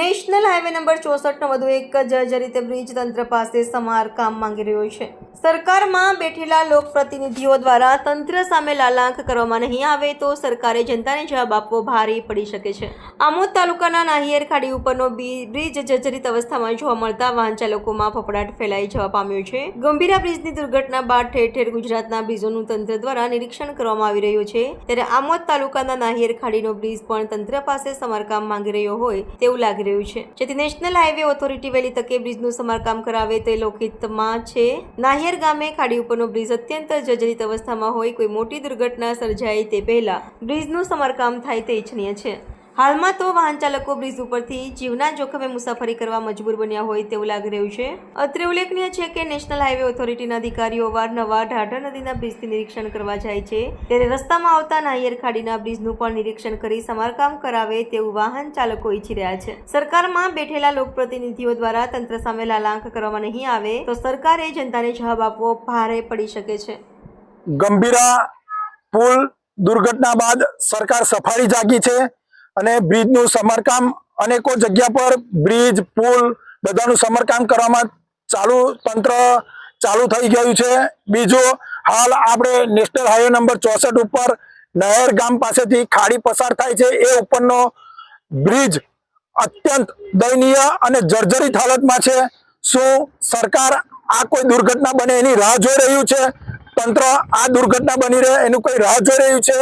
National highway number ચોસઠનો વધુ એક જર્જરિત બ્રિજ તંત્ર પાસે સમારકામ માંગી રહ્યો છે. સરકારમાં બેઠેલા લોકપ્રતિનિધિઓ દ્વારા તંત્ર સામે લાલાંક કરવામાં નહીં આવે તો સરકારે જનતાને જવાબ આપવો ભારે પડી શકે છે. આમોદ તાલુકાના નાહિયેર ખાડી ઉપરનો બ્રિજ જર્જરિત અવસ્થામાં જોવા મળતા વાહન ચાલકોમાં ફફડાટ ફેલાઈ જવા પામ્યો છે. ગંભીરા બ્રિજની દુર્ઘટના બાદ ઠેર ઠેર ગુજરાતના બ્રિજોનું તંત્ર દ્વારા નિરીક્ષણ કરવામાં આવી રહ્યું છે. ત્યારે આમોદ તાલુકાના નાહિયેર ખાડીનો બ્રિજ પણ તંત્ર પાસે સમારકામ માંગી રહ્યો હોય તેવું લાગી રહ્યું છે. જેથી નેશનલ હાઈવે ઓથોરિટી વહેલી તકે બ્રિજનું સમારકામ કરાવે તે લોકહિતમાં છે. નાહિયર ગામે ખાડી ઉપરનો બ્રિજ અત્યંત જર્જરિત અવસ્થામાં હોય કોઈ મોટી દુર્ઘટના સર્જાય તે પહેલા બ્રિજનું સમારકામ થાય તે ઇચ્છનીય છે. હાલમાં તો વાહન ચાલકો બ્રિજ ઉપરથી જીવના જોખમે મુસાફરી કરવા મજબૂર બન્યા હોય તેવું લાગી રહ્યું છે. અત્રે ઉલ્લેખનીય છે કે નેશનલ હાઈવે ઓથોરિટીના અધિકારીઓ વારનવાર ઢાઢર નદીના બ્રિજથી નિરીક્ષણ કરવા જાય છે. ત્યારે રસ્તામાં આવતા નાયર ખાડીના બ્રિજનું પણ નિરીક્ષણ કરી સમારકામ કરાવે તેવું વાહન ચાલકો ઈચ્છી રહ્યા છે. સરકારમાં બેઠેલા લોકપ્રતિનિધિઓ દ્વારા તંત્ર સામે લાલાંક કરવામાં નહીં આવે તો સરકારે જનતાને જવાબ આપવો ભારે પડી શકે છે. ગંભીરા પુલ દુર્ઘટના બાદ સરકાર સફાળી જાગી છે. અને બ્રિજનું સમારકામ અનેકો જગ્યા પર, બ્રિજ, પુલ બધાનું સમારકામ કરવામાં ચાલુ તંત્ર ચાલુ થઈ ગયું છે. બીજું, હાલ આપણે નેશનલ હાઈવે નંબર ચોસઠ ઉપર નહેર ગામ પાસેથી ખાડી પસાર થાય છે. એ ઉપરનો બ્રિજ અત્યંત દયનીય અને જર્જરિત હાલતમાં છે. શું સરકાર આ કોઈ દુર્ઘટના બને એની રાહ જોઈ રહ્યું છે? તંત્ર આ દુર્ઘટના બની રહે એનું કોઈ રાહ જોઈ રહ્યું છે?